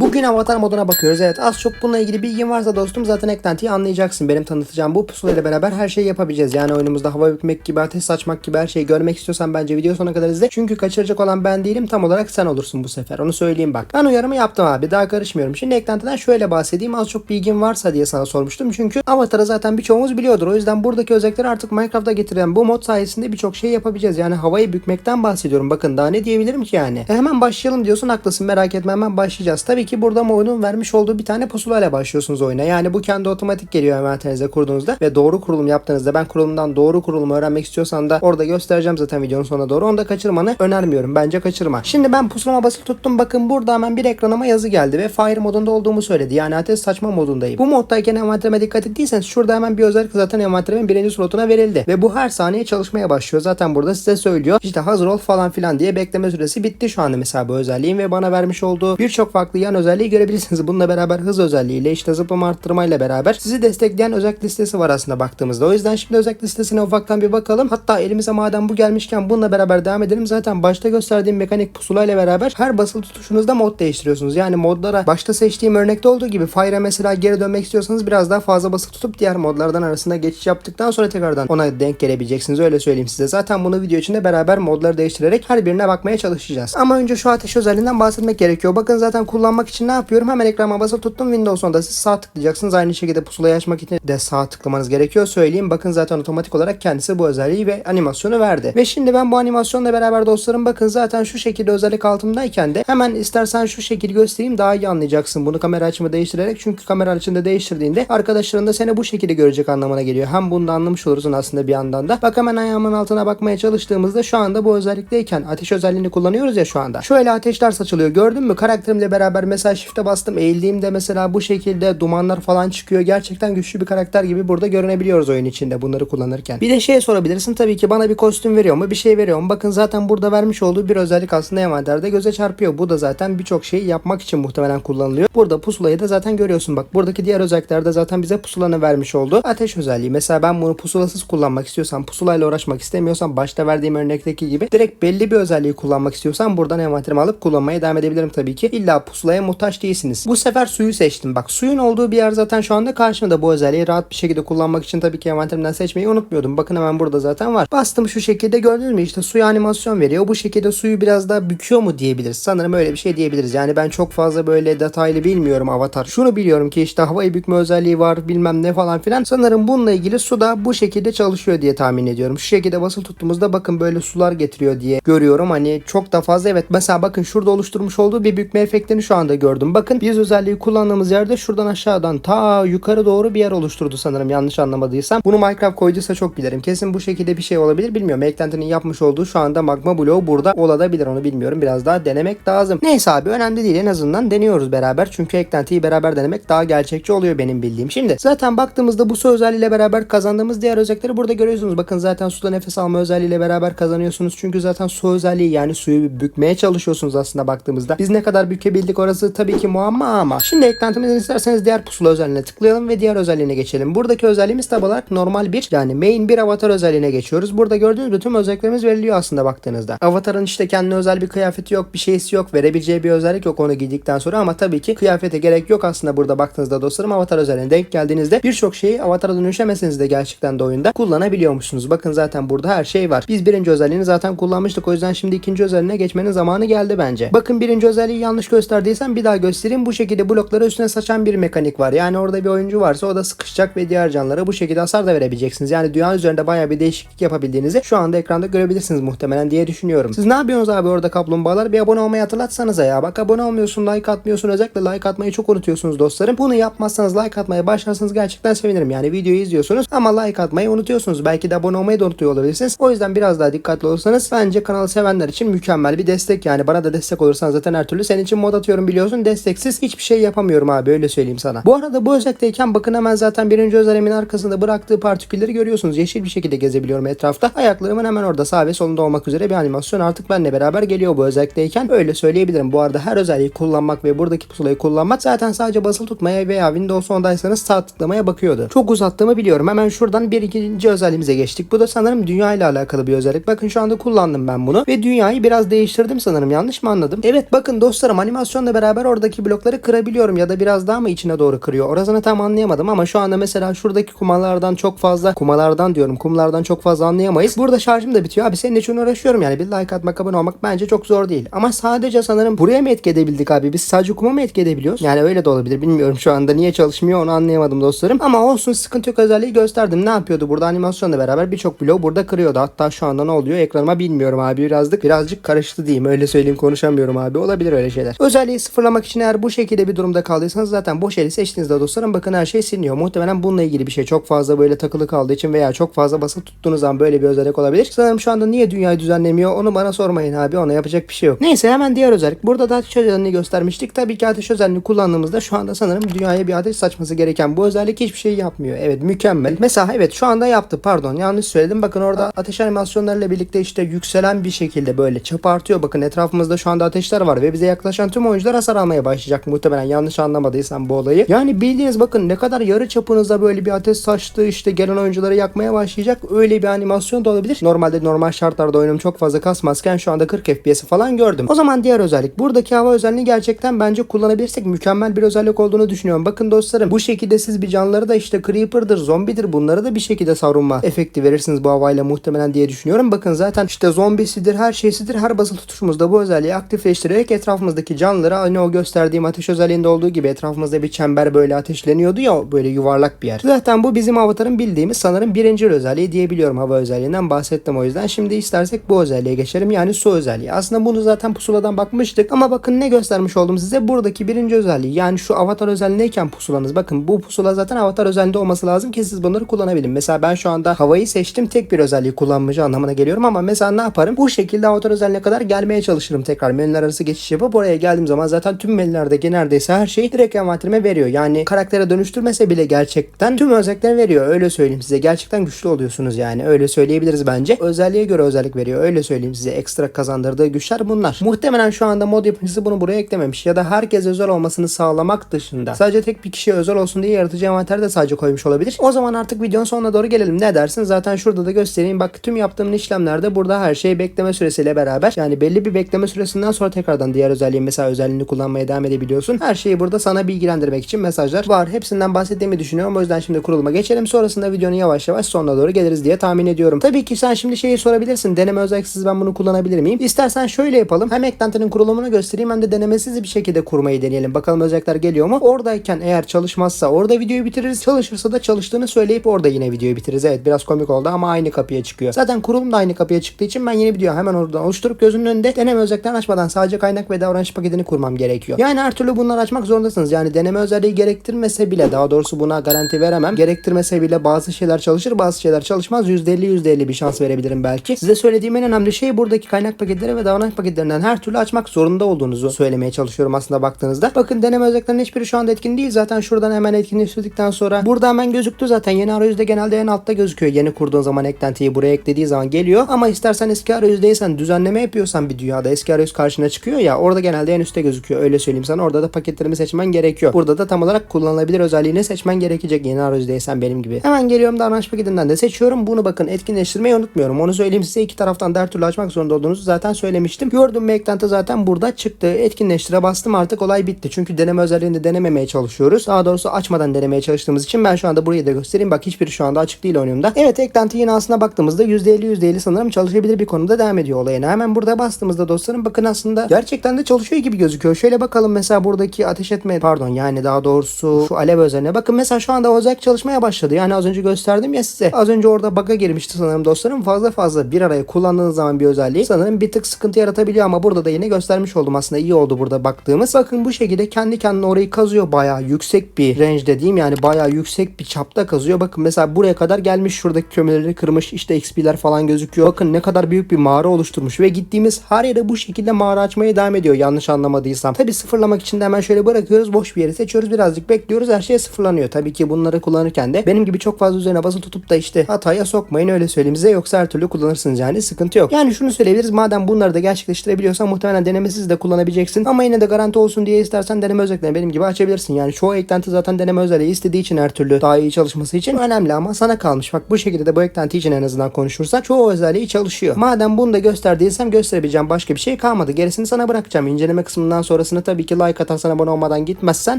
Bugün avatar moduna bakıyoruz. Evet az çok bununla ilgili bilgin varsa dostum zaten eklentiyi anlayacaksın. Benim tanıtacağım bu pusulayla beraber her şeyi yapabileceğiz. Yani oyunumuzda hava bükmek gibi, ateş saçmak gibi her şeyi görmek istiyorsan bence video sonuna kadar izle. Çünkü kaçıracak olan ben değilim. Tam olarak sen olursun bu sefer. Onu söyleyeyim bak. Ben uyarımı yaptım abi. Daha karışmıyorum. Şimdi eklentiden şöyle bahsedeyim. Az çok bilgin varsa diye sana sormuştum. Çünkü avatarı zaten birçoğumuz biliyordur. O yüzden buradaki özellikleri artık Minecraft'a getiren bu mod sayesinde birçok şey yapabileceğiz. Yani havayı bükmekten bahsediyorum. Bakın daha ne diyebilirim ki yani. E hemen başlayalım diyorsun haklısın merak etme hemen başlayacağız. Tabii ki burada oyunun vermiş olduğu bir tane pusulayla başlıyorsunuz oyuna. Yani bu kendi otomatik geliyor envanterinize kurduğunuzda ve doğru kurulum yaptığınızda ben kurulumdan doğru kurulumu öğrenmek istiyorsan da orada göstereceğim zaten videonun sonuna doğru. Onu da kaçırmanı önermiyorum. Bence kaçırma. Şimdi ben pusulama basılı tuttum. Bakın burada hemen bir ekranıma yazı geldi ve fire modunda olduğumu söyledi. Yani ateş saçma modundayım. Bu moddayken envanterime dikkat ettiyseniz şurada hemen bir özellik zaten envanterimin birinci slotuna verildi. Ve bu her saniye çalışmaya başlıyor. Zaten burada size söylüyor. İşte hazır ol falan filan diye bekleme süresi bitti şu anda mesela bu özelliğin ve bana vermiş olduğu birçok farklı yan özelliği görebilirsiniz. Bununla beraber hız özelliğiyle işte zıplama arttırmayla beraber sizi destekleyen özellik listesi var aslında baktığımızda. O yüzden şimdi özellik listesine ufaktan bir bakalım. Hatta elimize madem bu gelmişken bununla beraber devam edelim. Zaten başta gösterdiğim mekanik pusulayla beraber her basılı tutuşunuzda mod değiştiriyorsunuz. Yani modlara başta seçtiğim örnekte olduğu gibi Fire'a mesela geri dönmek istiyorsanız biraz daha fazla basılı tutup diğer modlardan arasında geçiş yaptıktan sonra tekrardan ona denk gelebileceksiniz. Öyle söyleyeyim size. Zaten bunu video içinde beraber modları değiştirerek her birine bakmaya çalışacağız. Ama önce şu ateş özelliğinden bahsetmek gerekiyor. Bakın zaten kullanmak için ne yapıyorum? Hemen ekrana basılı tuttum. Windows 10'da siz sağ tıklayacaksınız. Aynı şekilde pusulayı açmak için de sağ tıklamanız gerekiyor. Söyleyeyim. Bakın zaten otomatik olarak kendisi bu özelliği ve animasyonu verdi. Ve şimdi ben bu animasyonla beraber dostlarım bakın zaten şu şekilde özellik altındayken de hemen istersen şu şekil göstereyim daha iyi anlayacaksın. Bunu kamera açımı değiştirerek çünkü kamera açında değiştirdiğinde arkadaşların da seni bu şekilde görecek anlamına geliyor. Hem bunu da anlamış olursun aslında bir yandan da. Bak hemen ayağımın altına bakmaya çalıştığımızda şu anda bu özellikteyken ateş özelliğini kullanıyoruz ya şu anda. Şöyle ateşler saçılıyor. Gördün mü? Karakterimle beraber mesela shift'e bastım. Eğildiğimde mesela bu şekilde dumanlar falan çıkıyor. Gerçekten güçlü bir karakter gibi burada görünebiliyoruz oyun içinde bunları kullanırken. Bir de şey sorabilirsin tabii ki bana bir kostüm veriyor mu? Bir şey veriyor mu? Bakın zaten burada vermiş olduğu bir özellik aslında envanterde göze çarpıyor. Bu da zaten birçok şeyi yapmak için muhtemelen kullanılıyor. Burada pusulayı da zaten görüyorsun. Bak buradaki diğer özelliklerde zaten bize pusulanı vermiş oldu. Ateş özelliği. Mesela ben bunu pusulasız kullanmak istiyorsam, pusulayla uğraşmak istemiyorsam başta verdiğim örnekteki gibi direkt belli bir özelliği kullanmak istiyorsam buradan envanterimi alıp kullanmaya devam edebilirim tabii ki. İlla pusulaya muhtaç değilsiniz. Bu sefer suyu seçtim. Bak suyun olduğu bir yer zaten şu anda karşımda bu özelliği rahat bir şekilde kullanmak için tabii ki envanterimden seçmeyi unutmuyordum. Bakın hemen burada zaten var. Bastım şu şekilde gördünüz mü? İşte suya animasyon veriyor. Bu şekilde suyu biraz daha büküyor mu diyebiliriz. Sanırım öyle bir şey diyebiliriz. Yani ben çok fazla böyle detaylı bilmiyorum avatar. Şunu biliyorum ki işte havayı bükme özelliği var bilmem ne falan filan. Sanırım bununla ilgili su da bu şekilde çalışıyor diye tahmin ediyorum. Şu şekilde basılı tuttuğumuzda bakın böyle sular getiriyor diye görüyorum. Hani çok da fazla evet mesela bakın şurada oluşturmuş olduğu bir bükme efektini şu anda gördüm. Bakın biz özelliği kullandığımız yerde şuradan aşağıdan ta yukarı doğru bir yer oluşturdu sanırım yanlış anlamadıysam. Bunu Minecraft koyduysa çok bilirim. Kesin bu şekilde bir şey olabilir bilmiyorum. Eklentinin yapmış olduğu şu anda magma bloğu burada olabilir onu bilmiyorum. Biraz daha denemek lazım. Neyse abi önemli değil en azından deniyoruz beraber. Çünkü eklentiyi beraber denemek daha gerçekçi oluyor benim bildiğim. Şimdi zaten baktığımızda bu su özelliğiyle beraber kazandığımız diğer özellikleri burada görüyorsunuz. Bakın zaten suda nefes alma özelliğiyle beraber kazanıyorsunuz. Çünkü zaten su özelliği yani suyu bükmeye çalışıyorsunuz aslında baktığımızda. Biz ne kadar bükebildik orası tabii ki muamma ama. Şimdi eklentimizden isterseniz diğer pusula özelliğine tıklayalım ve diğer özelliğine geçelim. Buradaki özelliğimiz tabi olarak normal bir yani main bir avatar özelliğine geçiyoruz. Burada gördüğünüz bütün özelliklerimiz veriliyor aslında baktığınızda. Avatarın işte kendine özel bir kıyafeti yok, bir şeysi yok, verebileceği bir özellik yok onu giydikten sonra ama tabii ki kıyafete gerek yok aslında burada baktığınızda dostlarım avatar özelliğine denk geldiğinizde birçok şeyi avatara dönüşemeseniz de gerçekten de oyunda kullanabiliyormuşsunuz. Bakın zaten burada her şey var. Biz birinci özelliğini zaten kullanmıştık o yüzden şimdi ikinci özelliğine geçmenin zamanı geldi bence. Bakın birinci özelliği yanlış gösterdiysem bir daha göstereyim. Bu şekilde blokları üstüne saçan bir mekanik var. Yani orada bir oyuncu varsa o da sıkışacak ve diğer canlara bu şekilde hasar da verebileceksiniz. Yani dünya üzerinde baya bir değişiklik yapabildiğinizi şu anda ekranda görebilirsiniz muhtemelen diye düşünüyorum. Siz ne yapıyorsunuz abi orada kaplumbağalar? Bir abone olmayı hatırlatsanıza ya. Bak abone olmuyorsun, like atmıyorsun. Özellikle like atmayı çok unutuyorsunuz dostlarım. Bunu yapmazsanız like atmaya başlarsanız gerçekten sevinirim. Yani videoyu izliyorsunuz ama like atmayı unutuyorsunuz. Belki de abone olmayı da unutuyor olabilirsiniz. O yüzden biraz daha dikkatli olursanız bence kanalı sevenler için mükemmel bir destek yani. Bana da destek olursan zaten her türlü senin için mod atıyorum biliyorsun. Desteksiz hiçbir şey yapamıyorum abi öyle söyleyeyim sana. Bu arada bu özellikteyken bakın hemen zaten birinci özelliğimin arkasında bıraktığı partikülleri görüyorsunuz. Yeşil bir şekilde gezebiliyorum etrafta. Ayaklarımın hemen orada sağ ve solunda olmak üzere bir animasyon artık benimle beraber geliyor bu özellikteyken. Öyle söyleyebilirim. Bu arada her özelliği kullanmak ve buradaki pusulayı kullanmak zaten sadece basılı tutmaya veya Windows 10'daysanız sağ tıklamaya bakıyordu. Çok uzattığımı biliyorum. Hemen şuradan bir ikinci özelliğimize geçtik. Bu da sanırım dünya ile alakalı bir özellik. Bakın şu anda kullandım ben bunu ve dünyayı biraz değiştirdim sanırım. Yanlış mı anladım? Evet bakın dostlarım animasyonla beraber beraber oradaki blokları kırabiliyorum ya da biraz daha mı içine doğru kırıyor? Orasını tam anlayamadım ama şu anda mesela şuradaki kumalardan çok fazla kumalardan diyorum kumlardan çok fazla anlayamayız. Burada şarjım da bitiyor. Abi senin için uğraşıyorum yani bir like atmak abone olmak bence çok zor değil. Ama sadece sanırım buraya mı etki edebildik abi? Biz sadece kuma mı etki edebiliyoruz? Yani öyle de olabilir. Bilmiyorum şu anda niye çalışmıyor onu anlayamadım dostlarım. Ama olsun sıkıntı yok özelliği gösterdim. Ne yapıyordu burada animasyonla beraber birçok bloğu burada kırıyordu. Hatta şu anda ne oluyor ekranıma bilmiyorum abi birazcık birazcık karıştı diyeyim. Öyle söyleyeyim konuşamıyorum abi. Olabilir öyle şeyler. Özelliği sıfırlamak için eğer bu şekilde bir durumda kaldıysanız zaten boş eli seçtiğinizde dostlarım bakın her şey siliniyor. Muhtemelen bununla ilgili bir şey çok fazla böyle takılı kaldığı için veya çok fazla basılı tuttuğunuz zaman böyle bir özellik olabilir. Sanırım şu anda niye dünyayı düzenlemiyor onu bana sormayın abi. Ona yapacak bir şey yok. Neyse hemen diğer özellik. Burada da ateş özelliğini göstermiştik. Tabii ki ateş özelliğini kullandığımızda şu anda sanırım dünyaya bir ateş saçması gereken bu özellik hiçbir şey yapmıyor. Evet mükemmel. Mesela evet şu anda yaptı pardon yanlış söyledim. Bakın orada ateş animasyonlarıyla birlikte işte yükselen bir şekilde böyle çap artıyor. Bakın etrafımızda şu anda ateşler var ve bize yaklaşan tüm oyuncular hasar almaya başlayacak muhtemelen yanlış anlamadıysam bu olayı. Yani bildiğiniz bakın ne kadar yarı çapınızda böyle bir ateş saçtı işte gelen oyuncuları yakmaya başlayacak. Öyle bir animasyon da olabilir. Normalde normal şartlarda oyunum çok fazla kasmazken şu anda 40 FPS falan gördüm. O zaman diğer özellik. Buradaki hava özelliğini gerçekten bence kullanabilirsek mükemmel bir özellik olduğunu düşünüyorum. Bakın dostlarım bu şekilde siz bir canlıları da işte Creeper'dır, zombidir bunları da bir şekilde savrulma efekti verirsiniz bu havayla muhtemelen diye düşünüyorum. Bakın zaten işte zombisidir, her şeysidir. Her basılı tutuşumuzda bu özelliği aktifleştirerek etrafımızdaki canlılara aynı o gösterdiğim ateş özelliğinde olduğu gibi etrafımızda bir çember böyle ateşleniyordu ya böyle yuvarlak bir yer. Zaten bu bizim avatarın bildiğimiz sanırım birinci özelliği diyebiliyorum hava özelliğinden bahsettim o yüzden. Şimdi istersek bu özelliğe geçelim yani su özelliği. Aslında bunu zaten pusuladan bakmıştık ama bakın ne göstermiş oldum size buradaki birinci özelliği yani şu avatar özelliğindeyken pusulanız bakın bu pusula zaten avatar özelliğinde olması lazım ki siz bunları kullanabilin. Mesela ben şu anda havayı seçtim tek bir özelliği kullanmayacağım anlamına geliyorum ama mesela ne yaparım? Bu şekilde avatar özelliğine kadar gelmeye çalışırım tekrar menüler arası geçiş yapıp oraya geldiğim zaman zaten tüm menülerde neredeyse her şeyi direkt envanterime veriyor. Yani karaktere dönüştürmese bile gerçekten tüm özellikleri veriyor. Öyle söyleyeyim size. Gerçekten güçlü oluyorsunuz yani. Öyle söyleyebiliriz bence. Özelliğe göre özellik veriyor. Öyle söyleyeyim size. Ekstra kazandırdığı güçler bunlar. Muhtemelen şu anda mod yapımcısı bunu buraya eklememiş ya da herkes özel olmasını sağlamak dışında sadece tek bir kişiye özel olsun diye yaratıcı envanteri de sadece koymuş olabilir. O zaman artık videonun sonuna doğru gelelim. Ne dersin? Zaten şurada da göstereyim. Bak tüm yaptığım işlemlerde burada her şey bekleme süresiyle beraber. Yani belli bir bekleme süresinden sonra tekrardan diğer özelliğin mesela özelliğini kullanmaya devam edebiliyorsun. Her şeyi burada sana bilgilendirmek için mesajlar var. Hepsinden bahsettiğimi düşünüyorum. O yüzden şimdi kuruluma geçelim. Sonrasında videonun yavaş yavaş sonuna doğru geliriz diye tahmin ediyorum. Tabii ki sen şimdi şeyi sorabilirsin. Deneme özelliksiz ben bunu kullanabilir miyim? İstersen şöyle yapalım. Hem eklentinin kurulumunu göstereyim hem de denemesiz bir şekilde kurmayı deneyelim. Bakalım özellikler geliyor mu? Oradayken eğer çalışmazsa orada videoyu bitiririz. Çalışırsa da çalıştığını söyleyip orada yine videoyu bitiririz. Evet biraz komik oldu ama aynı kapıya çıkıyor. Zaten kurulum da aynı kapıya çıktığı için ben yeni video hemen oradan oluşturup gözünün önünde deneme özelliklerini açmadan sadece kaynak ve davranış paketini kurmam gerekiyor. Yani her türlü bunları açmak zorundasınız. Yani deneme özelliği gerektirmese bile daha doğrusu buna garanti veremem. Gerektirmese bile bazı şeyler çalışır bazı şeyler çalışmaz. %50 %50 bir şans verebilirim belki. Size söylediğim en önemli şey buradaki kaynak paketleri ve davranış paketlerinden her türlü açmak zorunda olduğunuzu söylemeye çalışıyorum aslında baktığınızda. Bakın deneme özelliklerinin hiçbiri şu anda etkin değil. Zaten şuradan hemen etkinleştirdikten sonra burada hemen gözüktü zaten. Yeni arayüzde genelde en altta gözüküyor. Yeni kurduğun zaman eklentiyi buraya eklediği zaman geliyor. Ama istersen eski arayüzdeysen düzenleme yapıyorsan bir dünyada eski arayüz karşına çıkıyor ya orada genelde en üstte gözüküyor. Öyle söyleyeyim sana. Orada da paketlerimi seçmen gerekiyor. Burada da tam olarak kullanılabilir özelliğini seçmen gerekecek yeni arayüzdeysen benim gibi. Hemen geliyorum davranış paketinden de seçiyorum. Bunu bakın etkinleştirmeyi unutmuyorum. Onu söyleyeyim size iki taraftan da her türlü açmak zorunda olduğunuzu zaten söylemiştim. Gördüm bir eklenti zaten burada çıktı. Etkinleştire bastım artık olay bitti. Çünkü deneme özelliğini denememeye çalışıyoruz. Daha doğrusu açmadan denemeye çalıştığımız için ben şu anda burayı da göstereyim. Bak hiçbiri şu anda açık değil oyunumda. Evet eklenti yine aslına baktığımızda %50 %50 sanırım çalışabilir bir konumda devam ediyor olayına. Hemen burada bastığımızda dostlarım bakın aslında gerçekten de çalışıyor gibi gözüküyor. Şöyle bakalım mesela buradaki ateş etme pardon yani daha doğrusu şu alev özelliğine. Bakın mesela şu anda özellik çalışmaya başladı. Yani az önce gösterdim ya size. Az önce orada bug'a girmişti sanırım dostlarım. Fazla fazla bir araya kullandığınız zaman bir özelliği sanırım bir tık sıkıntı yaratabiliyor ama burada da yine göstermiş oldum aslında iyi oldu burada baktığımız. Bakın bu şekilde kendi kendine orayı kazıyor bayağı yüksek bir range dediğim yani bayağı yüksek bir çapta kazıyor. Bakın mesela buraya kadar gelmiş şuradaki kömürleri kırmış işte XP'ler falan gözüküyor. Bakın ne kadar büyük bir mağara oluşturmuş ve gittiğimiz her yere bu şekilde mağara açmaya devam ediyor yanlış anlamadıysam. Tabi sıfırlamak için de hemen şöyle bırakıyoruz boş bir yeri seçiyoruz birazcık bekliyoruz her şey sıfırlanıyor. Tabii ki bunları kullanırken de benim gibi çok fazla üzerine basılı tutup da işte hataya sokmayın öyle söyleyeyim size yoksa her türlü kullanırsınız yani sıkıntı yok. Yani şunu söyleyebiliriz madem bunları da gerçekleştirebiliyorsan muhtemelen denemesiz de kullanabileceksin ama yine de garanti olsun diye istersen deneme özelliklerini benim gibi açabilirsin. Yani çoğu eklenti zaten deneme özelliği istediği için her türlü daha iyi çalışması için önemli ama sana kalmış. Bak bu şekilde de bu eklenti için en azından konuşursak çoğu özelliği çalışıyor. Madem bunu da gösterdiysem gösterebileceğim başka bir şey kalmadı. Gerisini sana bırakacağım. İnceleme kısmından sonrasını tabii ki like atarsan abone olmadan gitmezsen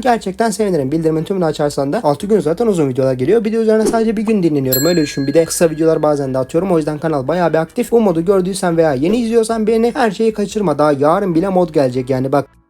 gerçekten sevinirim. Bildirimin tümünü açarsan da 6 gün zaten uzun videolar geliyor. Bir de üzerine sadece bir gün dinleniyorum. Öyle düşün. Bir de kısa videolar bazen de atıyorum. O yüzden kanal bayağı bir aktif. Bu modu gördüysen veya yeni izliyorsan beğeni her şeyi kaçırma. Daha yarın bile mod gelecek yani bak.